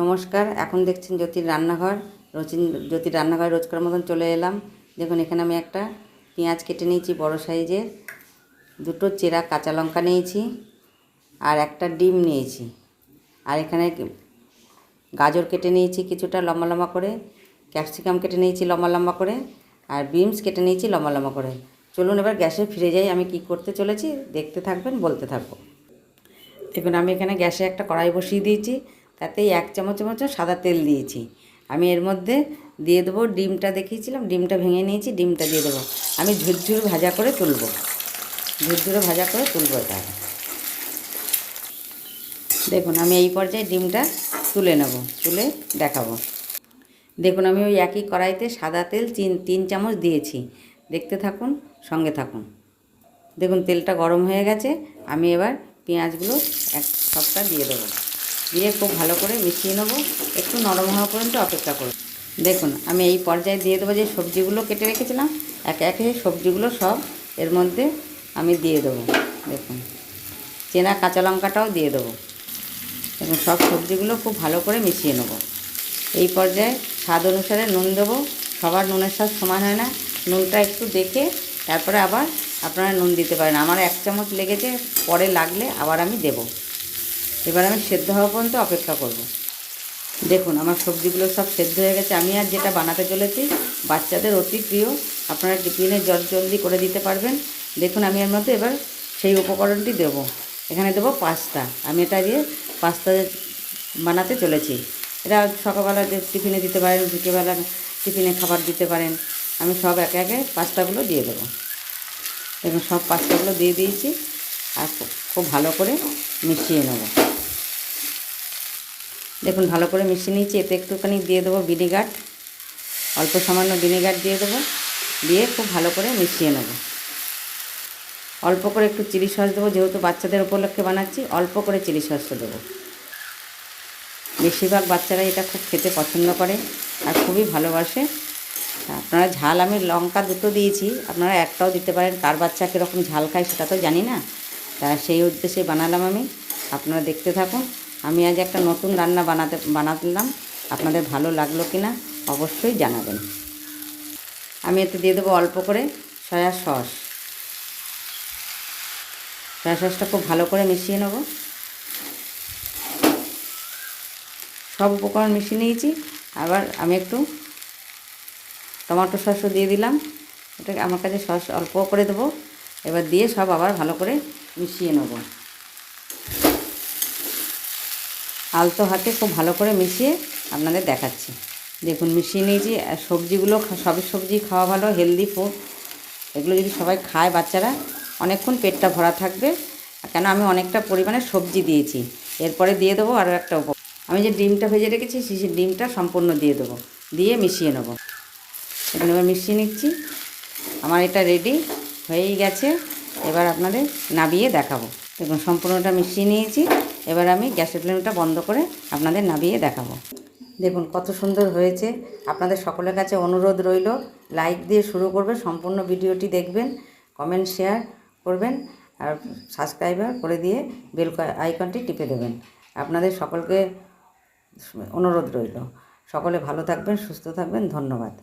নমস্কার, এখন দেখছেন জ্যোতির রান্নাঘর। রচিন, জ্যোতির রান্নাঘর রোজকার মতন চলে এলাম। দেখুন, এখানে আমি একটা পেঁয়াজ কেটে নিয়েছি, বড় সাইজের। দুটো চেরা কাঁচা লঙ্কা নিয়েছি আর একটা ডিম নিয়েছি। আর এখানে গাজর কেটে নিয়েছি কিছুটা লম্বা লম্বা করে, ক্যাপসিকাম কেটে নিয়েছি লম্বা লম্বা করে, আর বিনস কেটে নিয়েছি লম্বা লম্বা করে। চলুন এবার গ্যাসে ফিরে যাই, আমি কি করতে চলেছি দেখতে থাকবেন, বলতে থাকব। দেখুন, আমি এখানে গ্যাসে একটা কড়াই বসিয়ে দিয়েছি। তাতেই এক চামচ মতো সাদা তেল দিয়েছি। আমি এর মধ্যে দিয়ে দেবো ডিমটা দেখিয়েছিলাম, ডিমটা ভেঙে নিয়েছি, ডিমটা দিয়ে দেবো। আমি ঝুরঝুর ভাজা করে তুলবো। ঝুরঝুরে ভাজা করে তুলবো এটা দেখুন, আমি এই পর্যায়ে ডিমটা তুলে নেব, তুলে দেখাবো। দেখুন, আমি ওই একই কড়াইতে সাদা তেল তিন তিন চামচ দিয়েছি। দেখতে থাকুন, সঙ্গে থাকুন। দেখুন, তেলটা গরম হয়ে গেছে। আমি এবার পেঁয়াজগুলো এক সবটা দিয়ে দেবো। দিয়ে খুব ভালো করে মিশিয়ে নেব। একটু নরম হওয়া পর্যন্ত অপেক্ষা করব। দেখুন, আমি এই পর্যায়ে দিয়ে দেবো যে সবজিগুলো কেটে রেখেছিলাম, একে একে সবজিগুলো সব এর মধ্যে আমি দিয়ে দেবো। দেখুন, চেনা কাঁচা লঙ্কাটাও দিয়ে দেবো। এবং সব সবজিগুলো খুব ভালো করে মিশিয়ে নেব। এই পর্যায়ে স্বাদ অনুসারে নুন দেবো। সবার নুনের স্বাদ সমান হয় না। নুনটা একটু দেখে তারপরে আবার আপনারা নুন দিতে পারেন। আমার এক চামচ লেগেছে, পরে লাগলে আবার আমি দেব। এবার আমি সেদ্ধ হওয়া পর্যন্ত অপেক্ষা করব। দেখুন, আমার সবজিগুলো সব সেদ্ধ হয়ে গেছে। আমি আর যেটা বানাতে চলেছি, বাচ্চাদের অতি প্রিয়। আপনারা টিফিনে জল জলদি করে দিতে পারবেন। দেখুন, আমি এর মধ্যে এবার সেই উপকরণটি দেবো। এখানে দেবো পাস্তা। আমি এটা দিয়ে পাস্তা বানাতে চলেছি। এটা সকালবেলা টিফিনে দিতে পারেন, বিকেলবেলা টিফিনে খাবার দিতে পারেন। আমি সব একে একে পাস্তাগুলো দিয়ে দেবো। দেখুন, সব পাস্তাগুলো দিয়ে দিয়েছি। আর খুব ভালো করে মিশিয়ে নেব। দেখুন, ভালো করে মিশিয়ে নিয়েছি। এতে একটুখানি দিয়ে দেবো ভিনিগার। অল্প সামান্য ভিনিগার দিয়ে দেবো। দিয়ে খুব ভালো করে মিশিয়ে নেব। অল্প করে একটু চিলি সস দেবো, যেহেতু বাচ্চাদের উপলক্ষে বানাচ্ছি, অল্প করে চিলি সসটা দেবো। বেশিরভাগ বাচ্চারা এটা খুব খেতে পছন্দ করে আর খুবই ভালোবাসে। আপনারা ঝাল, আমি লঙ্কা দুটো দিয়েছি। আপনারা একটাও দিতে পারেন। কার বাচ্চা কীরকম ঝাল খায় সেটা তো জানি না। তা সেই উদ্দেশ্যে বানালাম আমি। আপনারা দেখতে থাকুন। আমি আজ একটা নতুন রান্না বানাতে, বানালাম। আপনাদের ভালো লাগল কি না অবশ্যই জানাবেন। আমি এতে দিয়ে দেবো অল্প করে সয়া সস। সয়া সসটা খুব ভালো করে মিশিয়ে নেব। সব উপকরণ মিশিয়ে নিয়েছি। আবার আমি একটু টমেটো সসও দিয়ে দিলাম। এটা আমার কাছে সস অল্প করে দেবো। এবার দিয়ে সব আবার ভালো করে মিশিয়ে নেব। আলতো হাতে খুব ভালো করে মিশিয়ে আপনাদের দেখাচ্ছি। দেখুন, মিশিয়ে নিয়েছি। সবজিগুলো সবই সবজি খাওয়া ভালো হেলদি ফুড এগুলো যদি সবাই খায় বাচ্চারা, অনেকক্ষণ পেটটা ভরা থাকবে। কেন, আমি অনেকটা পরিমাণে সবজি দিয়েছি। এরপরে দিয়ে দেবো আরও একটা উপ আমি যে ডিমটা ভেজে রেখেছি, সেই ডিমটা সম্পূর্ণ দিয়ে দেবো। দিয়ে মিশিয়ে নেব। এখানে এবার মিশিয়ে নিচ্ছি। আমার এটা রেডি হয়েই গেছে। এবার আপনাদের নাবিয়ে দেখাবো। দেখুন, সম্পূর্ণটা মিশিয়ে নিয়েছি। এবার আমি গ্যাসের ফ্লেমটা বন্ধ করে আপনাদের নামিয়ে দেখাবো। দেখুন কত সুন্দর হয়েছে। আপনাদের সকলের কাছে অনুরোধ রইল, লাইক দিয়ে শুরু করবে, সম্পূর্ণ ভিডিওটি দেখবেন, কমেন্ট শেয়ার করবেন, আর সাবস্ক্রাইবার করে দিয়ে বেল আইকনটি টিপে দেবেন। আপনাদের সকলকে অনুরোধ রইল। সকলে ভালো থাকবেন, সুস্থ থাকবেন, ধন্যবাদ।